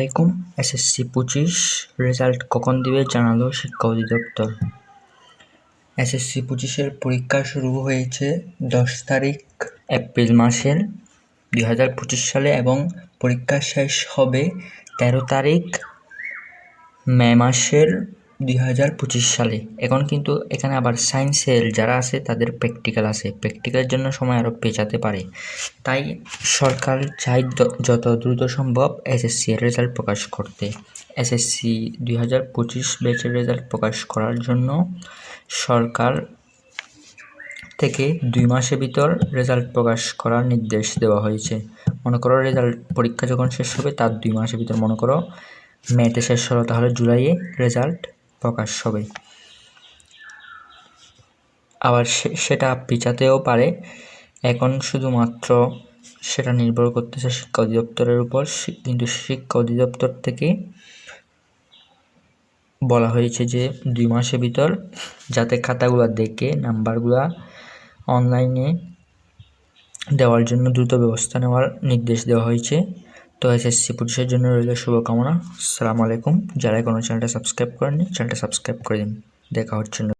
আলাইকুম এসএসসি পঁচিশ, রেজাল্ট কখন দিবে জানালো শিক্ষা অধিদপ্তর। এসএসসি পঁচিশের পরীক্ষা শুরু হয়েছে দশ তারিখ, এপ্রিল মাসের। দুই হাজার পঁচিশ সালে এবং পরীক্ষা শেষ হবে তেরো তারিখ, মে মাসের। দুই হাজার পঁচিশ সালে। এখন কিন্তু এখানে আবার সায়েন্সের যারা আছে তাদের প্র্যাকটিক্যাল আছে। প্র্যাকটিক্যালের জন্য সময় আরও পেঁচাতে পারে। তাই সরকার চাই যত দ্রুত সম্ভব এসএসসি এর রেজাল্ট প্রকাশ করতে। এসএসসি দুই হাজার পঁচিশ ব্যাচের রেজাল্ট প্রকাশ করার জন্য সরকার থেকে দুই মাসের ভিতর রেজাল্ট প্রকাশ করার নির্দেশ দেওয়া হয়েছে। মনে করো রেজাল্ট, পরীক্ষা যখন শেষ হবে তার দুই মাসের ভিতর মনে করো মেতে শেষ হলো, তাহলে জুলাইয়ে রেজাল্ট প্রকাশ হবে। আবার সেটা পিছাতেও পারে। এখন শুধুমাত্র সেটা নির্ভর করতেছে শিক্ষা অধিদপ্তরের উপর। কিন্তু শিক্ষা অধিদপ্তর থেকে বলা হয়েছে যে দুই মাসের ভিতর যাতে খাতাগুলো দেখে, নাম্বারগুলা অনলাইনে দেওয়ার জন্য দ্রুত ব্যবস্থা নেওয়ার নির্দেশ দেওয়া হয়েছে। তো এসএসসি পুলিশের জন্য রইল শুভকামনা। সালাম আলাইকুম। যারা এখনও চ্যানেলটা সাবস্ক্রাইব করেননি, চ্যানেলটা সাবস্ক্রাইব করে দিন। দেখা হচ্ছে